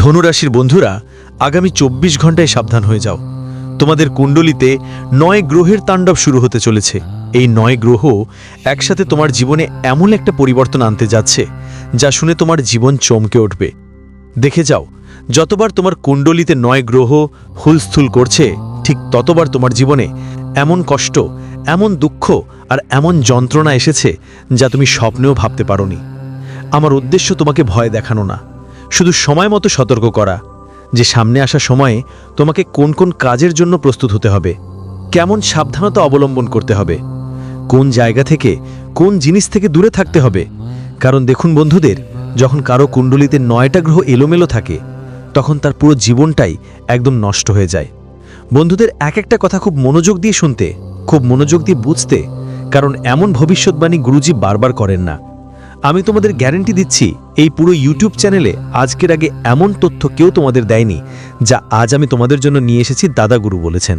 ধনুরাশির বন্ধুরা, আগামী চব্বিশ ঘন্টায় সাবধান হয়ে যাও। তোমাদের কুণ্ডলিতে নয় গ্রহের তাণ্ডব শুরু হতে চলেছে। এই নয় গ্রহ একসাথে তোমার জীবনে এমন একটা পরিবর্তন আনতে যাচ্ছে, যা শুনে তোমার জীবন চমকে উঠবে। দেখে যাও, যতবার তোমার কুণ্ডলিতে নয় গ্রহ হুলস্থুল করছে, ঠিক ততবার তোমার জীবনে এমন কষ্ট, এমন দুঃখ আর এমন যন্ত্রণা এসেছে, যা তুমি স্বপ্নেও ভাবতে পারোনি। আমার উদ্দেশ্য তোমাকে ভয় দেখানো না। শুধু সময় মতো সতর্ক করা, যে সামনে আসা সময়ে তোমাকে কোন কোন কাজের জন্য প্রস্তুত হতে হবে, কেমন সাবধানতা অবলম্বন করতে হবে, কোন জায়গা থেকে কোন জিনিস থেকে দূরে থাকতে হবে। কারণ দেখুন বন্ধুদের, যখন কারও কুণ্ডলিতে নয়টা গ্রহ এলোমেলো থাকে, তখন তার পুরো জীবনটাই একদম নষ্ট হয়ে যায়। বন্ধুদের এক একটা কথা খুব মনোযোগ দিয়ে শুনতে, খুব মনোযোগ দিয়ে বুঝতে, কারণ এমন ভবিষ্যৎবাণী গুরুজি বারবার করেন না। আমি তোমাদের গ্যারেন্টি দিচ্ছি, এই পুরো ইউটিউব চ্যানেলে আজকের আগে এমন তথ্য কেউ তোমাদের দেয়নি, যা আজ আমি তোমাদের জন্য নিয়ে এসেছি দাদাগুরু বলেছেন।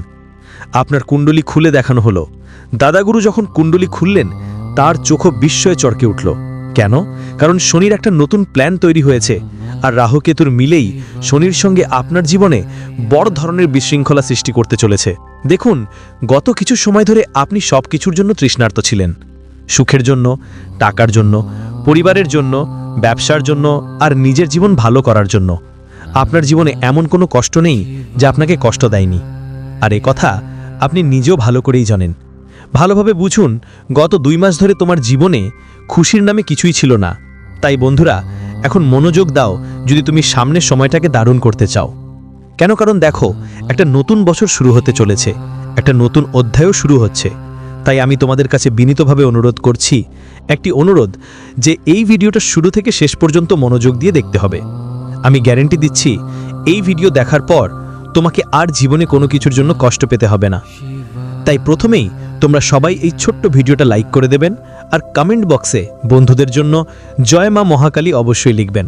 আপনার কুণ্ডলী খুলে দেখানো হলো। দাদাগুরু যখন কুণ্ডলী খুললেন, তার চোখও বিস্ময়ে চড়কে উঠল। কেন? কারণ শনির একটা নতুন প্ল্যান তৈরি হয়েছে, আর রাহুকেতুর মিলেই শনির সঙ্গে আপনার জীবনে বড় ধরনের বিশৃঙ্খলা সৃষ্টি করতে চলেছে। দেখুন, গত কিছু সময় ধরে আপনি সব কিছুর জন্য তৃষ্ণার্ত ছিলেন। সুখের জন্য, টাকার জন্য পরিবারের জন্য, ব্যবসার জন্য আর নিজের জীবন ভালো করার জন্য। আপনার জীবনে এমন কোনো কষ্ট নেই যা আপনাকে কষ্ট দেয়নি। আর এ কথা আপনি নিজেও ভালো করেই জানেন। ভালোভাবে বুঝুন, গত দুই মাস ধরে তোমার জীবনে খুশির নামে কিছুই ছিল না। তাই বন্ধুরা, এখন মনোযোগ দাও যদি তুমি সামনের সময়টাকে দারুণ করতে চাও। কেন? কারণ দেখো, একটা নতুন বছর শুরু হতে চলেছে। একটা নতুন অধ্যায়ও শুরু হচ্ছে। তাই আমি তোমাদের কাছে বিনীতভাবে অনুরোধ করছি একটি অনুরোধ যে এই ভিডিওটা শুরু থেকে শেষ পর্যন্ত মনোযোগ দিয়ে দেখতে হবে। আমি গ্যারেন্টি দিচ্ছি, এই ভিডিও দেখার পর তোমাকে আর জীবনে কোনো কিছুর জন্য কষ্ট পেতে হবে না। তাই প্রথমেই তোমরা সবাই এই ছোট্ট ভিডিওটা লাইক করে দেবেন আর কমেন্ট বক্সে বন্ধুদের জন্য জয় মা মহাকালী অবশ্যই লিখবেন।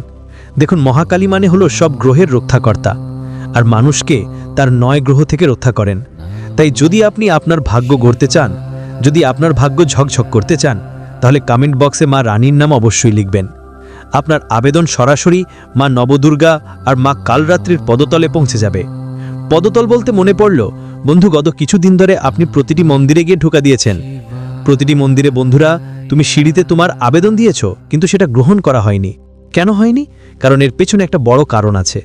দেখুন, মহাকালী মানে হলো সব গ্রহের রক্ষাকর্তা, আর মানুষকে তার নয় গ্রহ থেকে রক্ষা করেন। তাই যদি আপনি আপনার ভাগ্য গড়তে চান, যদি আপনার ভাগ্য ঝকঝক করতে চান তাহলে কমেন্ট বক্সে মা রানীর নাম অবশ্যই লিখবেন। আপনার আবেদন সরাসরি মা নবদুর্গা আর মা কালরাত্রির পদতলে পৌঁছে যাবে। পদতল বলতে মনে পড়ল, বন্ধু, গত কিছুদিন ধরে আপনি প্রতিটি মন্দিরে গিয়ে ঢোকা দিয়েছেন। প্রতিটি মন্দিরে, বন্ধুরা, তুমি সিঁড়িতে তোমার আবেদন দিয়েছ, কিন্তু সেটা গ্রহণ করা হয়নি। কেন হয়নি? কারণ এর পেছনে একটা বড় কারণ আছে।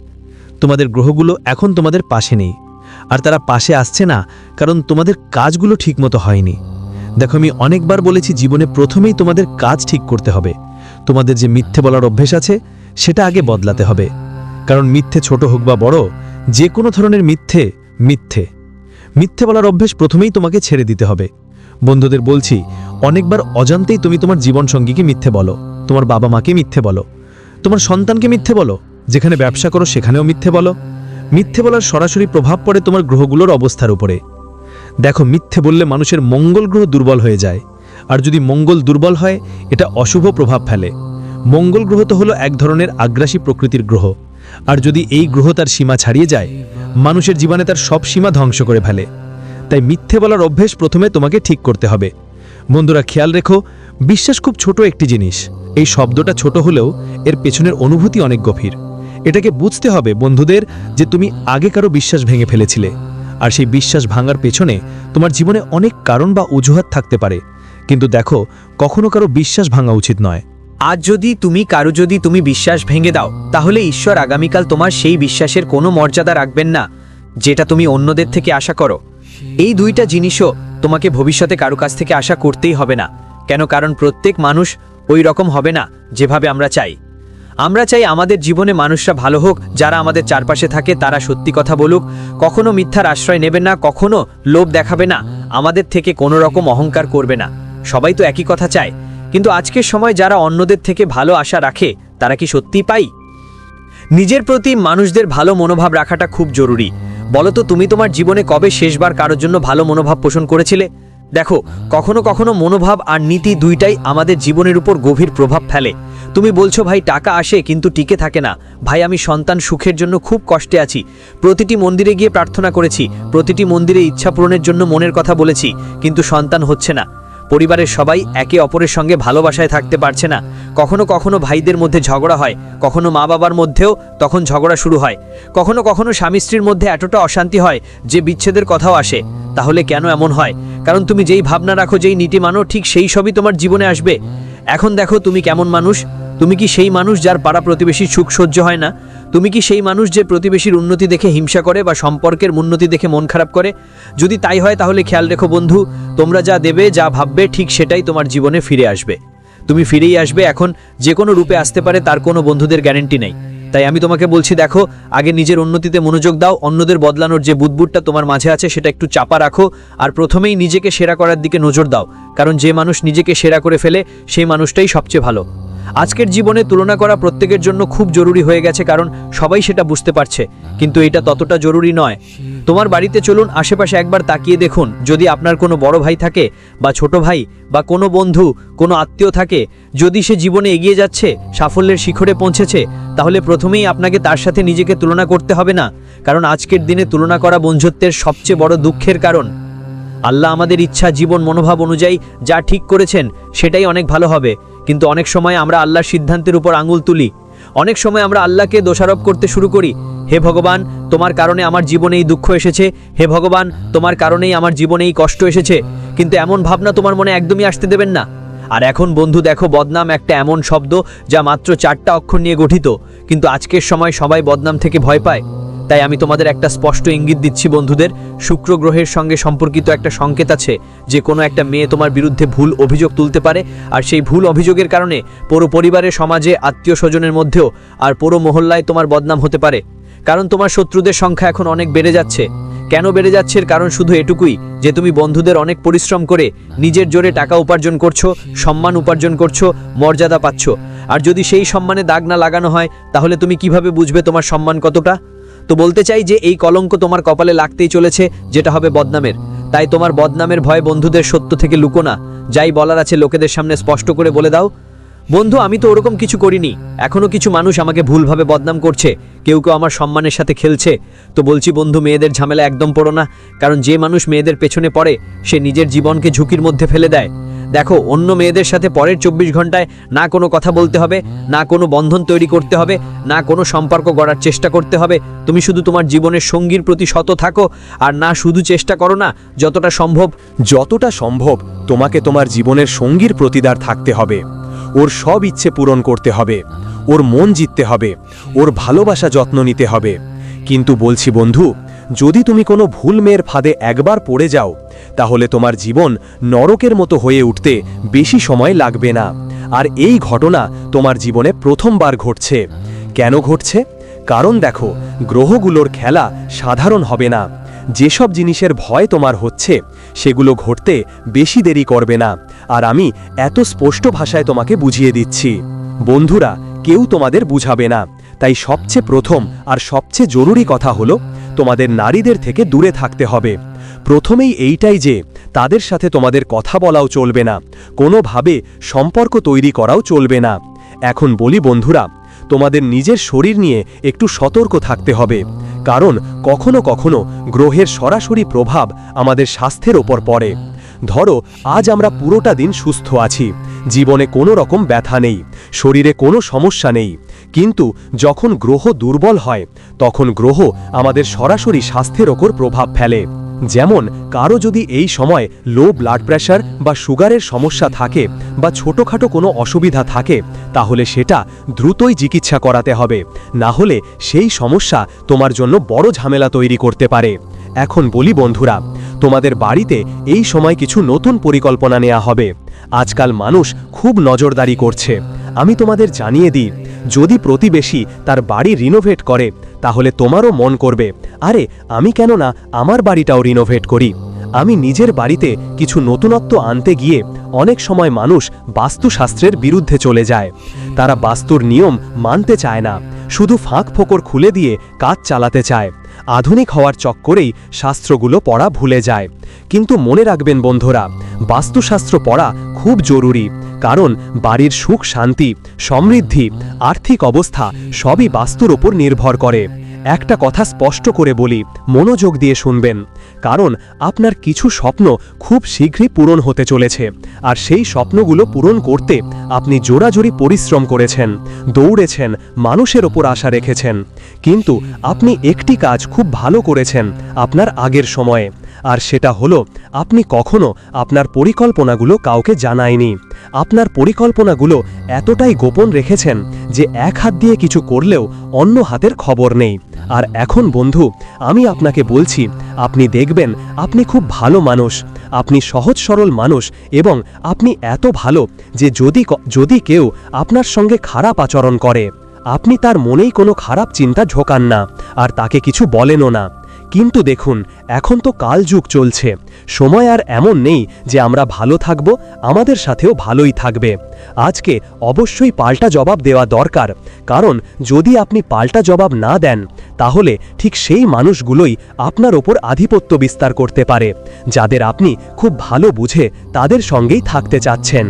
তোমাদের গ্রহগুলো এখন তোমাদের পাশে নেই। আর তারা পাশে আসছে না, কারণ তোমাদের কাজগুলো ঠিকমতো হয়নি। দেখো, আমি অনেকবার বলেছি জীবনে প্রথমেই তোমাদের কাজ ঠিক করতে হবে। তোমাদের যে মিথ্যে বলার অভ্যেস আছে, সেটা আগে বদলাতে হবে। কারণ মিথ্যে ছোট হোক বা বড়, যে কোনো ধরনের মিথ্যে মিথ্যে। মিথ্যে বলার অভ্যেস প্রথমেই তোমাকে ছেড়ে দিতে হবে। বন্ধুদের বলছি, অনেকবার অজান্তেই তুমি তোমার জীবনসঙ্গীকে মিথ্যে বলো, তোমার বাবা মাকে মিথ্যে বলো, তোমার সন্তানকে মিথ্যে বলো, যেখানে ব্যবসা করো সেখানেও মিথ্যে বলো। মিথ্যে বলার সরাসরি প্রভাব পড়ে তোমার গ্রহগুলোর অবস্থার উপরে। দেখো মিথ্যে বললে মানুষের মঙ্গল গ্রহ দুর্বল হয়ে যায়। আর যদি মঙ্গল দুর্বল হয়, এটা অশুভ প্রভাব ফেলে। মঙ্গল গ্রহ তো হলো এক ধরনের আগ্রাসী প্রকৃতির গ্রহ। আর যদি এই গ্রহ তার সীমা ছাড়িয়ে যায়, মানুষের জীবনে তার সব সীমা ধ্বংস করে ফেলে। তাই মিথ্যে বলার অভ্যেস প্রথমে তোমাকে ঠিক করতে হবে। বন্ধুরা, খেয়াল রেখো, বিশ্বাস খুব ছোট একটি জিনিস। এই শব্দটা ছোট হলেও এর পেছনের অনুভূতি অনেক গভীর। এটাকে বুঝতে হবে বন্ধুদের যে তুমি আগে কারও বিশ্বাস ভেঙে ফেলেছিলে। আর সেই বিশ্বাস ভাঙার পেছনে তোমার জীবনে অনেক কারণ বা অজুহাত থাকতে পারে। কিন্তু দেখো, কখনো কারও বিশ্বাস ভাঙা উচিত নয়। আজ যদি তুমি, কারও যদি তুমি বিশ্বাস ভেঙে দাও, তাহলে ঈশ্বর আগামীকাল তোমার সেই বিশ্বাসের কোনো মর্যাদা রাখবেন না, যেটা তুমি অন্যদের থেকে আশা করো। এই দুইটা জিনিসও তোমাকে ভবিষ্যতে কারও কাছ থেকে আশা করতেই হবে না, কেন কারণ প্রত্যেক মানুষ ওই রকম হবে না, যেভাবে আমরা চাই। আমরা চাই আমাদের জীবনে মানুষরা ভালো হোক, যারা আমাদের চারপাশে থাকে তারা সত্যি কথা বলুক। কখনো মিথ্যার আশ্রয় নেবে না, কখনো লোভ দেখাবে না। আমাদের থেকে কোনো রকম অহংকার করবে না। সবাই তো একই কথা চায়। কিন্তু আজকের সময় যারা অন্যদের থেকে ভালো আশা রাখে, তারা কি সত্যিই পাই? নিজের প্রতি মানুষদের ভালো মনোভাব রাখাটা খুব জরুরি। বলতো, তুমি তোমার জীবনে কবে শেষবার কারোর জন্য ভালো মনোভাব পোষণ করেছিলে? দেখো, কখনো কখনো মনোভাব আর নীতি দুইটাই আমাদের জীবনের উপর গভীর প্রভাব ফেলে। তুমি বলছো ভাই টাকা আসে, কিন্তু টিকে থাকে না। ভাই, আমি সন্তান সুখের জন্য খুব কষ্টে আছি। প্রতিটি মন্দিরে গিয়ে প্রার্থনা করেছি। প্রতিটি মন্দিরে ইচ্ছা পূরণের জন্য মনের কথা বলেছি, কিন্তু সন্তান হচ্ছে না। পরিবারের সবাই একে অপরের সঙ্গে ভালোবাসায় থাকতে পারছে না। কখনো কখনো ভাইদের মধ্যে ঝগড়া হয়, কখনো মা বাবার মধ্যেও তখন ঝগড়া শুরু হয়। কখনো কখনো স্বামী স্ত্রীর মধ্যে এতটা অশান্তি হয় যে বিচ্ছেদের কথাও আসে। তাহলে কেন এমন হয়? কারণ তুমি যেই ভাবনা রাখো, যেই নীতি মানো, ঠিক সেই সবই তোমার জীবনে আসবে। এখন দেখো তুমি কেমন মানুষ। তুমি কি সেই মানুষ যার পাড়া প্রতিবেশীর সুখ সহ্য হয় না? তুমি কি সেই মানুষ যে প্রতিবেশীর উন্নতি দেখে হিংসা করে বা সম্পর্কের উন্নতি দেখে মন খারাপ করে? যদি তাই হয় তাহলে খেয়াল রেখো বন্ধু, তোমরা যা দেবে, যা ভাববে, ঠিক সেটাই তোমার জীবনে ফিরে আসবে। তুমি ফিরেই আসবে এখন, যে কোনো রূপে আসতে পারে, তার কোনো বন্ধুদের গ্যারেন্টি নেই। তাই আমি তোমাকে বলছি, দেখো, আগে নিজের উন্নতিতে মনোযোগ দাও, অন্যদের বদলানোর যে বুদবুটটা তোমার মাঝে আছে সেটা একটু চাপা রাখো, আর প্রথমেই নিজেকে সেরা করার দিকে নজর দাও, কারণ যে মানুষ নিজেকে সেরা করে ফেলে, সেই মানুষটাই সবচেয়ে ভালো। আজকের জীবনে তুলনা করা প্রত্যেকের জন্য খুব জরুরি হয়ে গেছে, কারণ সবাই সেটা বুঝতে পারছে। কিন্তু এটা ততটা জরুরি নয়। তোমার বাড়িতে চলুন, আশেপাশে একবার তাকিয়ে দেখুন। যদি আপনার কোনো বড় ভাই থাকে, বা ছোট ভাই, বা কোনো বন্ধু, কোনো আত্মীয় থাকে, যদি সে জীবনে এগিয়ে যাচ্ছে, সাফল্যের শিখরে পৌঁছেছে, তাহলে প্রথমেই আপনাকে তার সাথে নিজেকে তুলনা করতে হবে না। কারণ আজকের দিনে তুলনা করা বন্ধুত্বের সবচেয়ে বড় দুঃখের কারণ। আল্লাহ আমাদের ইচ্ছা, জীবন, মনোভাব অনুযায়ী যা ঠিক করেছেন, সেটাই অনেক ভালো হবে। কিন্তু অনেক সময় আমরা আল্লাহর সিদ্ধান্তের উপর আঙুল তুলি। অনেক সময় আমরা আল্লাহকে দোষারোপ করতে শুরু করি। হে ভগবান, তোমার কারণে আমার জীবনে এই দুঃখ এসেছে। হে ভগবান, তোমার কারণেই আমার জীবনে এই কষ্ট এসেছে। কিন্তু এমন ভাবনা তোমার মনে একদমই আসতে দেবেন না। আর এখন বন্ধু দেখো, বদনাম একটা এমন শব্দ যা মাত্র চারটা অক্ষর নিয়ে গঠিত। কিন্তু আজকের সময় সবাই বদনাম থেকে ভয় পায়। তাই আমি তোমাদের একটা স্পষ্ট ইঙ্গিত দিচ্ছি, বন্ধুদের। শুক্র গ্রহের সঙ্গে সম্পর্কিত একটা সংকেত আছে যে কোনো একটা মেয়ে তোমার বিরুদ্ধে ভুল অভিযোগ তুলতে পারে, আর সেই ভুল অভিযোগের কারণে পুরো পরিবারের সমাজে আত্মীয় স্বজনের মধ্যেও আর পুরো মহল্লায় তোমার বদনাম হতে পারে। কারণ তোমার শত্রুদের সংখ্যা এখন অনেক বেড়ে যাচ্ছে। কেন বেড়ে যাচ্ছে কারণ শুধু এটুকুই, যে তুমি বন্ধুদের অনেক পরিশ্রম করে নিজের জোরে টাকা উপার্জন করছ, সম্মান উপার্জন করছ, মর্যাদা পাচ্ছ। আর যদি সেই সম্মানে দাগ না লাগানো হয়, তাহলে তুমি কীভাবে বুঝবে তোমার সম্মান কতটা? তো বলতে চাই যে এই কলঙ্ক তোমার কপালে লাগতেই চলেছে, যেটা হবে বদনামের। তাই তোমার বদনামের ভয় বন্ধুদের সত্য থেকে লুকো না। যাই বলার আছে লোকেদের সামনে স্পষ্ট করে বলে দাও। বন্ধু, আমি তো ওরকম কিছু করিনি। এখনও কিছু মানুষ আমাকে ভুলভাবে বদনাম করছে। কেউ কেউ আমার সম্মানের সাথে খেলছে। তো বলছি বন্ধু, মেয়েদের ঝামেলা একদম পড়ো না। কারণ যে মানুষ মেয়েদের পেছনে পড়ে, সে নিজের জীবনকে ঝুঁকির মধ্যে ফেলে দেয়। দেখো, অন্য মেয়েদের সাথে পরের চব্বিশ ঘন্টায় না কোনো কথা বলতে হবে, না কোনো বন্ধন তৈরি করতে হবে, না কোনো সম্পর্ক গড়ার চেষ্টা করতে হবে। তুমি শুধু তোমার জীবনের সঙ্গীর প্রতি শত থাকো আর না শুধু চেষ্টা করো না, যতটা সম্ভব। যতটা সম্ভব তোমাকে তোমার জীবনের সঙ্গীর প্রতিদার থাকতে হবে। ওর সব ইচ্ছে পূরণ করতে হবে, ওর মন জিততে হবে, ওর ভালোবাসা যত্ন নিতে হবে। কিন্তু বলছি বন্ধু যদি তুমি কোনো ভুল মেয়ের ফাঁদে একবার পড়ে যাও, তাহলে তোমার জীবন নরকের মতো হয়ে উঠতে বেশি সময় লাগবে না। আর এই ঘটনা তোমার জীবনে প্রথমবার ঘটছে। কেন ঘটছে? কারণ দেখো, গ্রহগুলোর খেলা সাধারণ হবে না। যেসব জিনিসের ভয় তোমার হচ্ছে, সেগুলো ঘটতে বেশি দেরি করবে না। আর আমি এত স্পষ্ট ভাষায় তোমাকে বুঝিয়ে দিচ্ছি। বন্ধুরা, কেউ তোমাদের বুঝাবে না। তাই সবচেয়ে প্রথম আর সবচেয়ে জরুরি কথা হলো তোমাদের নারীদের থেকে দূরে থাকতে হবে। প্রথমেই এইটাই যে, তাদের সাথে তোমাদের কথা বলাও চলবে না। কোনোভাবে সম্পর্ক তৈরি করাও চলবে না। এখন বলি বন্ধুরা, তোমাদের নিজের শরীর নিয়ে একটু সতর্ক থাকতে হবে। কারণ কখনো কখনো গ্রহের সরাসরি প্রভাব আমাদের স্বাস্থ্যের ওপর পড়ে। ধরো, আজ আমরা পুরোটা দিন সুস্থ আছি। জীবনে কোনো রকম ব্যথা নেই। শরীরে কোনো সমস্যা নেই। কিন্তু যখন গ্রহ দুর্বল হয়, তখন গ্রহ আমাদের সরাসরি স্বাস্থ্যের ওপর প্রভাব ফেলে। যেমন, কারও যদি এই সময় লো ব্লাড প্রেশার বা সুগারের সমস্যা থাকে বা ছোটোখাটো কোনো অসুবিধা থাকে, তাহলে সেটা দ্রুতই চিকিৎসা করাতে হবে। না হলে সেই সমস্যা তোমার জন্য বড় ঝামেলা তৈরি করতে পারে। এখন বলি বন্ধুরা, তোমাদের বাড়িতে এই সময় কিছু নতুন পরিকল্পনা নেওয়া হবে। আজকাল মানুষ খুব নজরদারি করছে। আমি তোমাদের জানিয়ে দিই যদি প্রতিবেশী তার বাড়ি রিনোভেট করে, তাহলে তোমারও মন করবে। আরে, আমি কেন না আমার বাড়িটাও রিনোভেট করি। আমি নিজের বাড়িতে কিছু নতুনত্ব আনতে গিয়ে অনেক সময় মানুষ বাস্তুশাস্ত্রের বিরুদ্ধে চলে যায়। তারা বাস্তুর নিয়ম মানতে চায় না, শুধু ফাঁক ফোকর খুলে দিয়ে কাজ চালাতে চায়। আধুনিক হওয়ার চক্করেই শাস্ত্রগুলো পড়া ভুলে যায়। কিন্তু মনে রাখবেন বন্ধুরা, বাস্তুশাস্ত্র পড়া খুব জরুরি। কারণ বাড়ির সুখ, শান্তি, সমৃদ্ধি, আর্থিক অবস্থা সবই বাস্তুর ওপর নির্ভর করে। একটা কথা স্পষ্ট করে বলি, মনোযোগ দিয়ে শুনবেন। কারণ আপনার কিছু স্বপ্ন খুব শীঘ্রই পূরণ হতে চলেছে, আর সেই স্বপ্নগুলো পূরণ করতে আপনি জোরাজোরি পরিশ্রম করেছেন, দৌড়েছেন, মানুষের ওপর আশা রেখেছেন। কিন্তু আপনি একটি কাজ খুব ভালো করেছেন আপনার আগের সময়ে। আর সেটা হলো, আপনি কখনো আপনার পরিকল্পনাগুলো কাউকে জানায়নি। আপনার পরিকল্পনাগুলো এতটাই গোপন রেখেছেন যে এক হাত দিয়ে কিছু করলেও অন্য হাতের খবর নেই। আর এখন বন্ধু, আমি আপনাকে বলছি, আপনি দেখবেন আপনি খুব ভালো মানুষ, আপনি সহজ সরল মানুষ এবং আপনি এত ভালো যে যদি যদি কেউ আপনার সঙ্গে খারাপ আচরণ করে, আপনি তার মনেই কোনো খারাপ চিন্তা ঢোকান না, আর তাকে কিছু বলেনও না। কিন্তু দেখুন, এখন তো কালযুগ চলছে। সময় আর এমন নেই যে আমরা ভালো থাকব, আমাদের সাথেও ভালোই থাকবে। আজকে অবশ্যই পাল্টা জবাব দেওয়া দরকার, কারণ যদি আপনি পাল্টা জবাব না দেন, তাহলে ঠিক সেই মানুষগুলোই আপনার ওপর আধিপত্য বিস্তার করতে পারে, যাদের আপনি খুব ভালো বুঝে তাদের সঙ্গেই থাকতে চাচ্ছেন।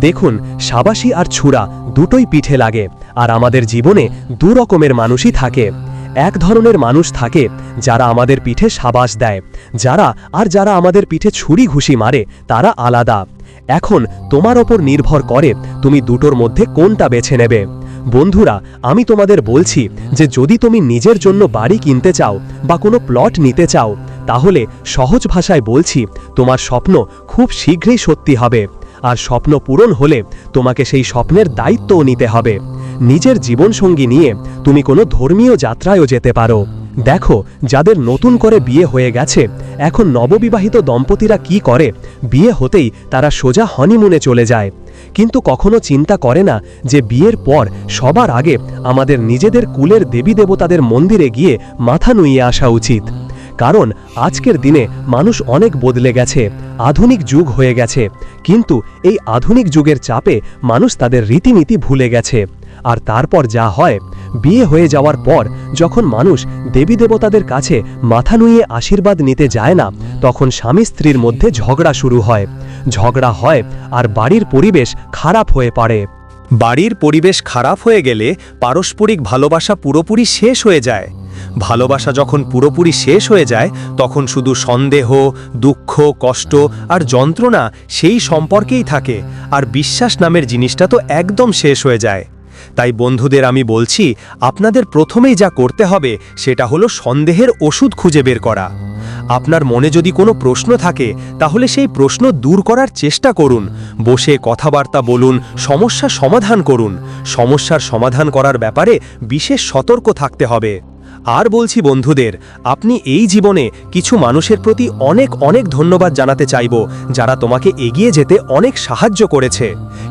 দেখুন, সাবাসী আর ছুরা দুটোই পিঠে লাগে, আর আমাদের জীবনে দু রকমের মানুষই থাকে। এক ধরনের মানুষ থাকে যারা আমাদের পিঠে সাবাস দেয়। যারা আর যারা আমাদের পিঠে ছুরি ঘুষি মারে, তারা আলাদা। এখন তোমার ওপর নির্ভর করে তুমি দুটোর মধ্যে কোনটা বেছে নেবে। বন্ধুরা, আমি তোমাদের বলছি যে যদি তুমি নিজের জন্য বাড়ি কিনতে চাও বা কোনো প্লট নিতে চাও, তাহলে সহজ ভাষায় বলছি তোমার স্বপ্ন খুব শীঘ্রই সত্যি হবে। আর স্বপ্ন পূরণ হলে তোমাকে সেই স্বপ্নের দায়িত্বও নিতে হবে। নিজের জীবনসঙ্গী নিয়ে তুমি কোনো ধর্মীয় যাত্রায়ও যেতে পারো। দেখো, যাদের নতুন করে বিয়ে হয়ে গেছে, এখন নববিবাহিত দম্পতিরা কি করে? বিয়ে হতেই তারা সোজা হনিমুনে চলে যায়। কিন্তু কখনো চিন্তা করে না যে বিয়ের পর সবার আগে আমাদের নিজেদের কুলের দেবী দেবতাদের মন্দিরে গিয়ে মাথা নুইয়ে আসা উচিত। কারণ আজকের দিনে মানুষ অনেক বদলে গেছে, আধুনিক যুগ হয়ে গেছে। কিন্তু এই আধুনিক যুগের চাপে মানুষ তাদের রীতিনীতি ভুলে গেছে। আর তারপর যা হয়, বিয়ে হয়ে যাওয়ার পর যখন মানুষ দেবী দেবতাদের কাছে মাথা নুইয়ে আশীর্বাদ নিতে যায় না, তখন স্বামী স্ত্রীর মধ্যে ঝগড়া শুরু হয়। ঝগড়া হয় আর বাড়ির পরিবেশ খারাপ হয়ে পড়ে। বাড়ির পরিবেশ খারাপ হয়ে গেলে পারস্পরিক ভালোবাসা পুরোপুরি শেষ হয়ে যায়। ভালোবাসা যখন পুরোপুরি শেষ হয়ে যায়, তখন শুধু সন্দেহ, দুঃখ, কষ্ট আর যন্ত্রণা সেই সম্পর্কেই থাকে, আর বিশ্বাস নামের জিনিসটা তো একদম শেষ হয়ে যায়। তাই বন্ধুদের আমি বলছি, আপনাদের প্রথমেই যা করতে হবে, সেটা হলো সন্দেহের ওষুধ খুঁজে বের করা। আপনার মনে যদি কোনো প্রশ্ন থাকে, তাহলে সেই প্রশ্ন দূর করার চেষ্টা করুন। বসে কথাবার্তা বলুন, সমস্যা সমাধান করুন। সমস্যার সমাধান করার ব্যাপারে বিশেষ সতর্ক থাকতে হবে। আর বলছি বন্ধুদের, আপনি এই জীবনে কিছু মানুষের প্রতি অনেক অনেক ধন্যবাদ জানাতে চাইব, যারা তোমাকে এগিয়ে যেতে অনেক সাহায্য করেছে।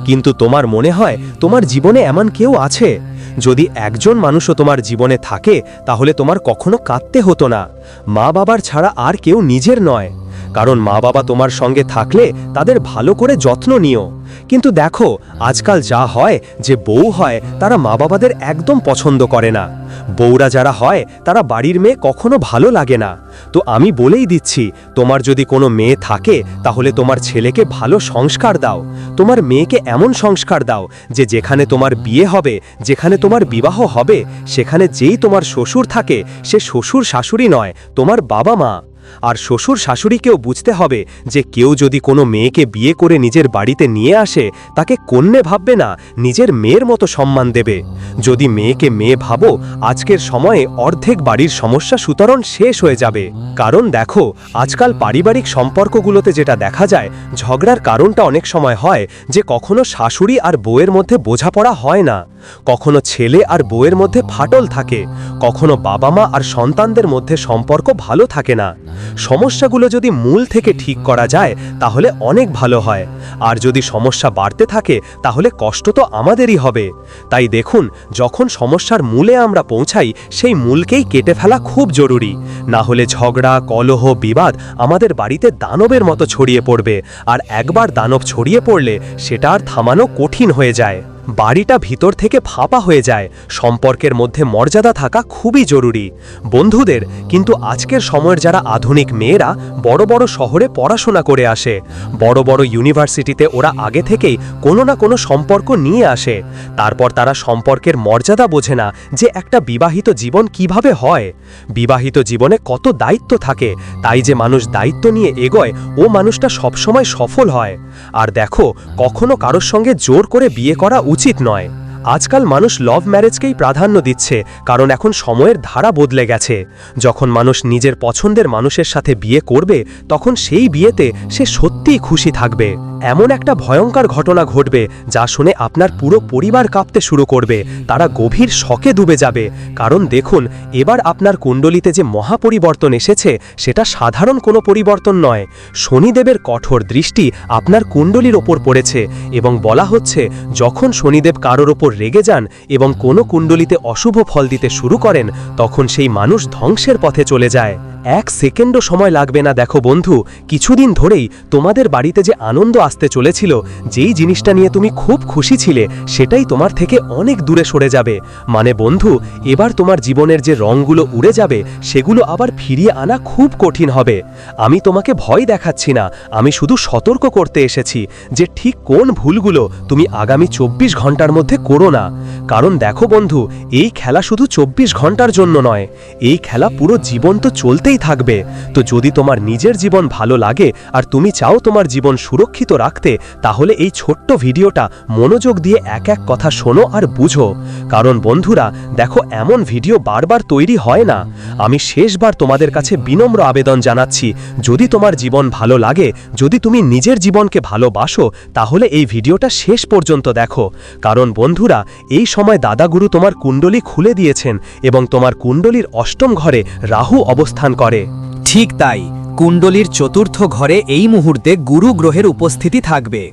কিন্তু তোমার মনে হয় তোমার জীবনে এমন কেউ আছে? যদি একজন মানুষও তোমার জীবনে থাকে, তাহলে তোমার কখনো কাঁদতে হতো না। মা বাবার ছাড়া আর কেউ নিজের নয়। কারণ মা বাবা তোমার সঙ্গে থাকলে তাদের ভালো করে যত্ন নিও। কিন্তু দেখো, আজকাল যা হয়, যে বউ হয়, তারা মা বাবাদের একদম পছন্দ করে না। বউরা যারা হয়, তারা বাড়ির মেয়ে কখনো ভালো লাগে না। তো আমি বলেই দিচ্ছি, তোমার যদি কোনো মেয়ে থাকে, তাহলে তোমার ছেলেকে ভালো সংস্কার দাও। তোমার মেয়েকে এমন সংস্কার দাও, যে যেখানে তোমার বিয়ে হবে, যেখানে তোমার বিবাহ হবে, সেখানে যেই তোমার শ্বশুর থাকে, সে শ্বশুর শাশুড়ি নয়, তোমার বাবা মা। আর শ্বশুর শাশুড়িকেও বুঝতে হবে যে কেউ যদি কোনো মেয়েকে বিয়ে করে নিজের বাড়িতে নিয়ে আসে, তাকে কন্যে ভাববে না, নিজের মেয়ের মতো সম্মান দেবে। যদি মেয়েকে মেয়ে ভাবো, আজকের সময়ে অর্ধেক বাড়ির সমস্যা সুতরণ শেষ হয়ে যাবে। কারণ দেখো, আজকাল পারিবারিক সম্পর্কগুলোতে যেটা দেখা যায়, ঝগড়ার কারণটা অনেক সময় হয় যে কখনো শাশুড়ি আর বউয়ের মধ্যে বোঝাপড়া হয় না। কখনো ছেলে আর বউয়ের মধ্যে ফাটল থাকে, কখনো বাবা মা আর সন্তানদের মধ্যে সম্পর্ক ভালো থাকে না। সমস্যাগুলো যদি মূল থেকে ঠিক করা যায়, তাহলে অনেক ভালো হয়। আর যদি সমস্যা বাড়তে থাকে, তাহলে কষ্ট তো আমাদেরই হবে। তাই দেখুন, যখন সমস্যার মূলে আমরা পৌঁছাই, সেই মূলকেই কেটে ফেলা খুব জরুরি। না হলে ঝগড়া, কলহ, বিবাদ আমাদের বাড়িতে দানবের মতো ছড়িয়ে পড়বে। আর একবার দানব ছড়িয়ে পড়লে, সেটা আর থামানো কঠিন হয়ে যায়। বাড়িটা ভিতর থেকে ফাঁপা হয়ে যায়। সম্পর্কের মধ্যে মর্যাদা থাকা খুবই জরুরি। বন্ধুদের, কিন্তু আজকের সময়ের যারা আধুনিক মেয়েরা, বড় বড় শহরে পড়াশোনা করে আসে। বড় বড় ইউনিভার্সিটিতে ওরা আগে থেকেই কোনো না কোনো সম্পর্ক নিয়ে আসে। তারপর তারা সম্পর্কের মর্যাদা বোঝে না যে একটা বিবাহিত জীবন কীভাবে হয়। বিবাহিত জীবনে কত দায়িত্ব থাকে, তাই যে মানুষ দায়িত্ব নিয়ে এগোয়, ও মানুষটা সবসময় সফল হয়। আর দেখো, কখনো কারোর সঙ্গে জোর করে বিয়ে করা উচিত নয়। আজকাল মানুষ লভ ম্যারেজকেই প্রাধান্য দিচ্ছে, কারণ এখন সময়ের ধারা বদলে গেছে। যখন মানুষ নিজের পছন্দের মানুষের সাথে বিয়ে করবে, তখন সেই বিয়েতে সে সত্যিই খুশি থাকবে। এমন একটা ভয়ঙ্কর ঘটনা ঘটবে, যা শুনে আপনার পুরো পরিবার কাঁপতে শুরু করবে, তারা গভীর শকে ডুবে যাবে। কারণ দেখুন, এবার আপনার কুণ্ডলিতে যে মহাপরিবর্তন এসেছে, সেটা সাধারণ কোনো পরিবর্তন নয়। শনিদেবের কঠোর দৃষ্টি আপনার কুণ্ডলির ওপর পড়েছে, এবং বলা হচ্ছে, যখন শনিদেব কারোর ওপর রেগে যান এবং কোনো কুণ্ডলিতে অশুভ ফল দিতে শুরু করেন, তখন সেই মানুষ ধ্বংসের পথে চলে যায়। এক সেকেন্ডও সময় লাগবে না, দেখো বন্ধু। কিছুদিন ধরেই তোমাদের বাড়িতে যে আনন্দ আসতে চলেছিল, যেই জিনিসটা নিয়ে তুমি খুব খুশি ছিলে, সেটাই তোমার থেকে অনেক দূরে সরে যাবে। মানে বন্ধু, এবার তোমার জীবনের যে রঙগুলো উড়ে যাবে, সেগুলো আবার ফিরিয়ে আনা খুব কঠিন হবে। আমি তোমাকে ভয় দেখাচ্ছি না, আমি শুধু সতর্ক করতে এসেছি যে ঠিক কোন ভুলগুলো তুমি আগামী চব্বিশ ঘণ্টার মধ্যে করো না। কারণ দেখো বন্ধু, এই খেলা শুধু চব্বিশ ঘণ্টার জন্য নয়, এই খেলা পুরো জীবন তো চলতেই থাকবে। তো যদি তোমার নিজের জীবন ভালো লাগে আর তুমি চাও তোমার জীবন সুরক্ষিত রাখতে, তাহলে এই ছোট্ট ভিডিওটা মনোযোগ দিয়ে এক এক কথা শোনো আর বুঝো। কারণ বন্ধুরা, দেখো এমন ভিডিও বারবার তৈরি হয় না। আমি শেষবার তোমাদের কাছে বিনম্র আবেদন জানাচ্ছি, যদি তোমার জীবন ভালো লাগে, যদি তুমি নিজের জীবনকে ভালোবাসো, তাহলে এই ভিডিওটা শেষ পর্যন্ত দেখো। কারণ বন্ধুরা, এই সময় দাদাগুরু তোমার কুণ্ডলী খুলে দিয়েছেন এবং তোমার কুণ্ডলীর অষ্টম ঘরে রাহু অবস্থান করে। ঠিক তাই, কুণ্ডলীর চতুর্থ ঘরে এই মুহূর্তে গুরু গ্রহের উপস্থিতি থাকবে।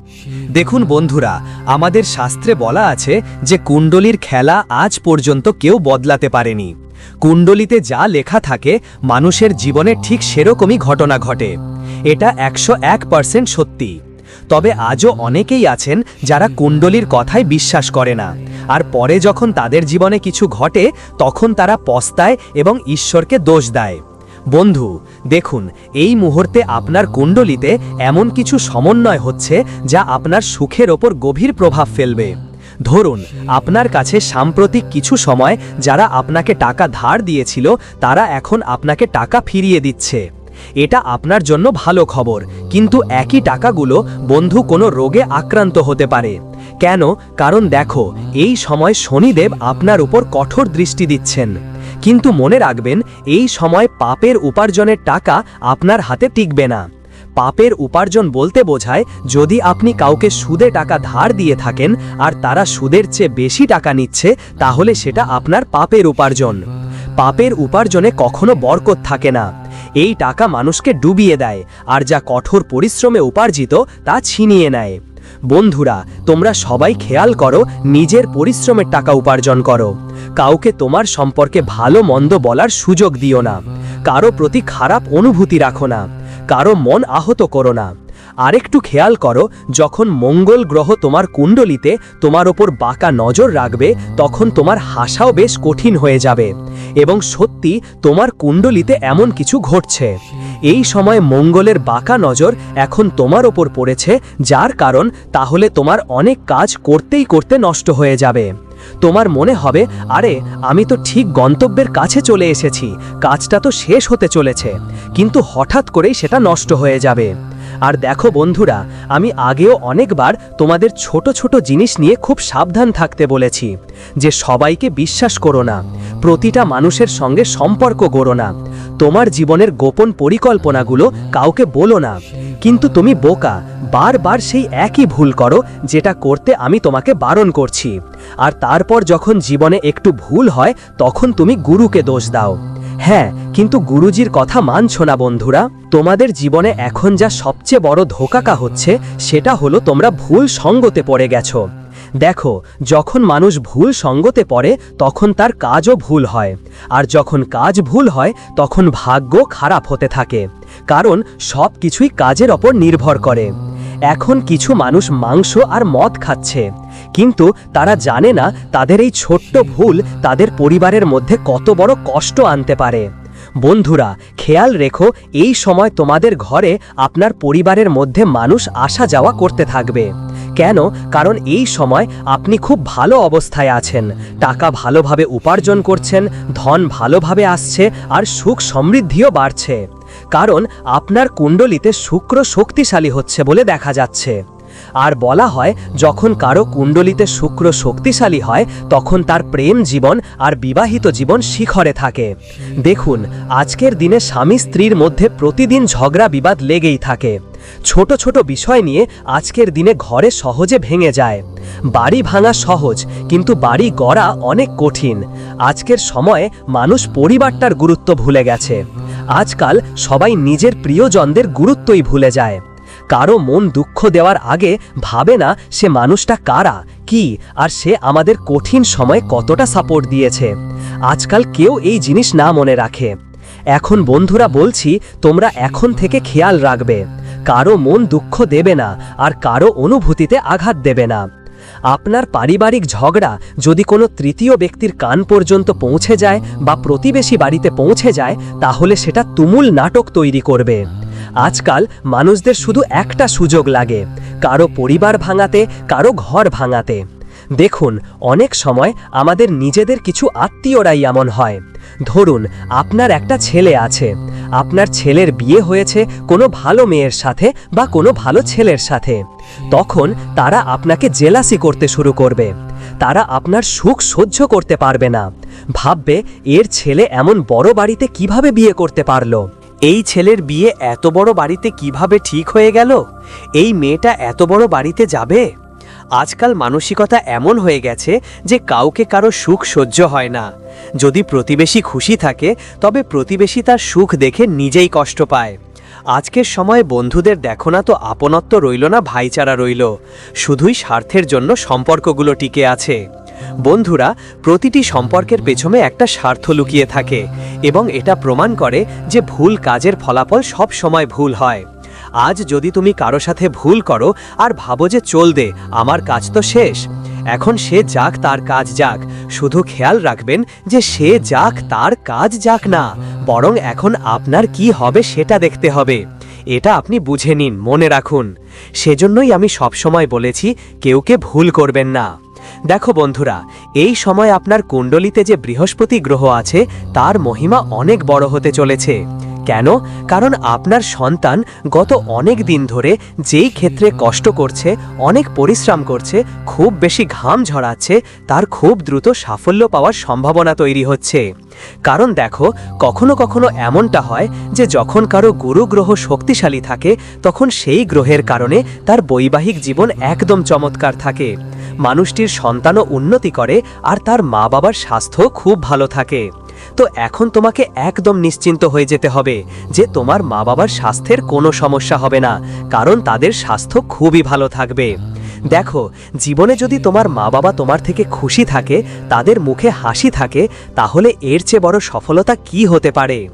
দেখুন বন্ধুরা, আমাদের শাস্ত্রে বলা আছে যে কুণ্ডলীর খেলা আজ পর্যন্ত কেউ বদলাতে পারেনি। কুণ্ডলিতে যা লেখা থাকে, মানুষের জীবনে ঠিক সেরকমই ঘটনা ঘটে। এটা একশো এক পার্সেন্ট সত্যি। তবে আজও অনেকেই আছেন যারা কুণ্ডলীর কথায় বিশ্বাস করে না। আর পরে যখন তাদের জীবনে কিছু ঘটে, তখন তারা পস্তায় এবং ঈশ্বরকে দোষ দেয়। বন্ধু, দেখুন, এই মুহূর্তে আপনার কুণ্ডলিতে এমন কিছু সমন্বয় হচ্ছে যা আপনার সুখের ওপর গভীর প্রভাব ফেলবে। ধরুন, আপনার কাছে সাম্প্রতিক কিছু সময় যারা আপনাকে টাকা ধার দিয়েছিল, তারা এখন আপনাকে টাকা ফিরিয়ে দিচ্ছে। এটা আপনার জন্য ভালো খবর, কিন্তু একই টাকাগুলো বন্ধু কোনো রোগে আক্রান্ত হতে পারে। কেন? কারণ দেখো, এই সময় শনিদেব আপনার উপর কঠোর দৃষ্টি দিচ্ছেন। কিন্তু মনে রাখবেন, এই সময় পাপের উপার্জনের টাকা আপনার হাতে টিকবে না। পাপের উপার্জন বলতে বোঝায়, যদি আপনি কাউকে সুদে টাকা ধার দিয়ে থাকেন আর তারা সুদের চেয়ে বেশি টাকা নিচ্ছে, তাহলে সেটা আপনার পাপের উপার্জন। পাপের উপার্জনে কখনো বরকত থাকে না। এই টাকা মানুষকে ডুবিয়ে দেয়, আর যা কঠোর পরিশ্রমে উপার্জিত, তা ছিনিয়ে নেয়। বন্ধুরা, তোমরা সবাই খেয়াল করো, নিজের পরিশ্রমের টাকা উপার্জন করো। কাউকে তোমার সম্পর্কে ভালো মন্দ বলার সুযোগ দিও না। কারও প্রতি খারাপ অনুভূতি রাখো না। কারও মন আহত করো না। আরেকটু খেয়াল করো, যখন মঙ্গল গ্রহ তোমার কুণ্ডলিতে তোমার ওপর বাঁকা নজর রাখবে, তখন তোমার হাসাও বেশ কঠিন হয়ে যাবে এবং সত্যি তোমার কুণ্ডলিতে এমন কিছু ঘটছে। এই সময় মঙ্গলের বাঁকা নজর এখন তোমার ওপর পড়েছে, যার কারণ তাহলে তোমার অনেক কাজ করতেই করতে নষ্ট হয়ে যাবে। তোমার মনে হবে, আরে, আমি তো ঠিক গন্তব্যের কাছে চলে এসেছি, কাজটা তো শেষ হতে চলেছে। কিন্তু হঠাৎ করেই সেটা নষ্ট হয়ে যাবে। আর দেখো বন্ধুরা, আমি আগেও অনেকবার তোমাদের ছোট ছোট জিনিস নিয়ে খুব সাবধান থাকতে বলেছি, যে সবাইকে বিশ্বাস করো না, প্রতিটা মানুষের সঙ্গে সম্পর্ক গড়ো না, তোমার জীবনের গোপন পরিকল্পনাগুলো কাউকে বলো না, কিন্তু তুমি বোকা, বারবার সেই একই ভুল করো যেটা করতে আমি তোমাকে বারণ করছি, আর তারপর যখন জীবনে একটু ভুল হয়, তখন তুমি গুরুকে দোষ দাও। হ্যাঁ কিন্তু গুরুজির কথা মানছ না বন্ধুরা। তোমাদের জীবনে এখন যা সবচেয়ে বড় ধোকাকা হচ্ছে, সেটা হলো তোমরা ভুল সঙ্গতে পড়ে গেছো। দেখো, যখন মানুষ ভুল সঙ্গতে পড়ে, তখন তার কাজও ভুল হয়। আর যখন কাজ ভুল হয়, তখন ভাগ্য খারাপ হতে থাকে। কারণ সব কিছুই কাজের ওপর নির্ভর করে। এখন কিছু মানুষ মাংস আর মদ খাচ্ছে। কিন্তু তারা জানে না তাদের এই ছোট্ট ভুল তাদের পরিবারের মধ্যে কত বড় কষ্ট আনতে পারে। বন্ধুরা, খেয়াল রেখো, এই সময় তোমাদের ঘরে আপনার পরিবারের মধ্যে মানুষ আসা যাওয়া করতে থাকবে। কেন? কারণ এই সময় আপনি খুব ভালো অবস্থায় আছেন। টাকা ভালোভাবে উপার্জন করছেন, ধন ভালোভাবে আসছে, আর সুখ সমৃদ্ধিও বাড়ছে। কারণ আপনার কুণ্ডলিতে শুক্র শক্তিশালী হচ্ছে বলে দেখা যাচ্ছে। আর বলা হয়, যখন কারও কুণ্ডলিতে শুক্র শক্তিশালী হয়, তখন তার প্রেম জীবন আর বিবাহিত জীবন শিখরে থাকে। দেখুন, আজকের দিনে স্বামী স্ত্রীর মধ্যে প্রতিদিন ঝগড়া বিবাদ লেগেই থাকে। ছোট ছোট বিষয় নিয়ে আজকের দিনে ঘরে সহজে ভেঙে যায়। বাড়ি ভাঙা সহজ, কিন্তু বাড়ি গড়া অনেক কঠিন। আজকের সময়ে মানুষ পরিবারটার গুরুত্ব ভুলে গেছে। আজকাল সবাই নিজের প্রিয়জনদের গুরুত্বই ভুলে যায়। কারও মন দুঃখ দেওয়ার আগে ভাবে না সে মানুষটা কারা, কি, আর সে আমাদের কঠিন সময়ে কতটা সাপোর্ট দিয়েছে। আজকাল কেউ এই জিনিস না মনে রাখে। এখন বন্ধুরা বলছি, তোমরা এখন থেকে খেয়াল রাখবে। কারও মন দুঃখ দেবে না, আর কারও অনুভূতিতে আঘাত দেবে না। আপনার পারিবারিক ঝগড়া যদি কোনো তৃতীয় ব্যক্তির কান পর্যন্ত পৌঁছে যায় বা প্রতিবেশী বাড়িতে পৌঁছে যায়, তাহলে সেটা তুমুল নাটক তৈরি করবে। আজকাল মানুষদের শুধু একটা সুযোগ লাগে, কারও পরিবার ভাঙাতে, কারও ঘর ভাঙাতে। দেখুন, অনেক সময় আমাদের নিজেদের কিছু আত্মীয়রাই এমন হয়। ধরুন, আপনার একটা ছেলে আছে। আপনার ছেলের বিয়ে হয়েছে কোনো ভালো মেয়ের সাথে বা কোনো ভালো ছেলের সাথে। তখন তারা আপনাকে জেলাসি করতে শুরু করবে। তারা আপনার সুখ সহ্য করতে পারবে না। ভাববে, এর ছেলে এমন বড় বাড়িতে কীভাবে বিয়ে করতে পারল? এই ছেলের বিয়ে এত বড় বাড়িতে কীভাবে ঠিক হয়ে গেল? এই মেয়েটা এত বড় বাড়িতে যাবে? আজকাল মানসিকতা এমন হয়ে গেছে যে কাউকে কারও সুখ সহ্য হয় না। যদি প্রতিবেশী খুশি থাকে, তবে প্রতিবেশী তার সুখ দেখে নিজেই কষ্ট পায়। আজকের সময় বন্ধুদের দেখো না তো আপনত্ব রইল না, ভাইচারা রইল। শুধুই স্বার্থের জন্য সম্পর্কগুলো টিকে আছে। বন্ধুরা, প্রতিটি সম্পর্কের পেছনে একটা স্বার্থ লুকিয়ে থাকে এবং এটা প্রমাণ করে যে ভুল কাজের ফলাফল সব সময় ভুল হয়। আজ যদি তুমি কারও সাথে ভুল করো আর ভাবো যে চল দে আমার কাজ তো শেষ। এখন সে যাক তার কাজ যাক, শুধু খেয়াল রাখবেন যে সে যাক তার কাজ যাক না, বরং এখন আপনার কি হবে সেটা দেখতে হবে। এটা আপনি বুঝে নিন, মনে রাখুন। সেজন্যই আমি সবসময় বলেছি কেউকে ভুল করবেন না। দেখো বন্ধুরা, এই সময় আপনার কুণ্ডলিতে যে বৃহস্পতি গ্রহ আছে, তার মহিমা অনেক বড় হতে চলেছে। কেন? কারণ আপনার সন্তান গত অনেক দিন ধরে যেই ক্ষেত্রে কষ্ট করছে, অনেক পরিশ্রম করছে, খুব বেশি ঘাম ঝরাচ্ছে, তার খুব দ্রুত সাফল্য পাওয়ার সম্ভাবনা তৈরি হচ্ছে। কারণ দেখো, কখনো কখনো এমনটা হয় যে যখন কারও গুরু গ্রহ শক্তিশালী থাকে, তখন সেই গ্রহের কারণে তার বৈবাহিক জীবন একদম চমৎকার থাকে। মানুষটির সন্তানও উন্নতি করে আর তার মা বাবার স্বাস্থ্য খুব ভালো থাকে। তো এখন তোমাকে একদম নিশ্চিন্ত হয়ে যেতে হবে যে তোমার মা বাবার স্বাস্থ্যের কোনো সমস্যা হবে না, কারণ তাদের স্বাস্থ্য খুবই ভালো থাকবে। দেখো, জীবনে যদি তোমার মা বাবা তোমার থেকে খুশি থাকে, তাদের মুখে হাসি থাকে, তাহলে এর চেয়ে বড় সফলতা কি হতে পারে?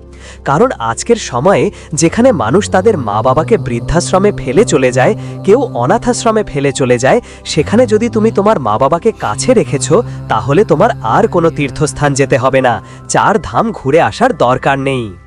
কারণ আজকের সময়ে যেখানে মানুষ তাদের মা বাবাকে বৃদ্ধাশ্রমে ফেলে চলে যায়, কেউ অনাথাশ্রমে ফেলে চলে যায়, সেখানে যদি তুমি তোমার মা বাবাকে কাছে রেখেছো, তাহলে তোমার আর কোনো তীর্থস্থান যেতে হবে না। চার ধাম ঘুরে আসার দরকার নেই।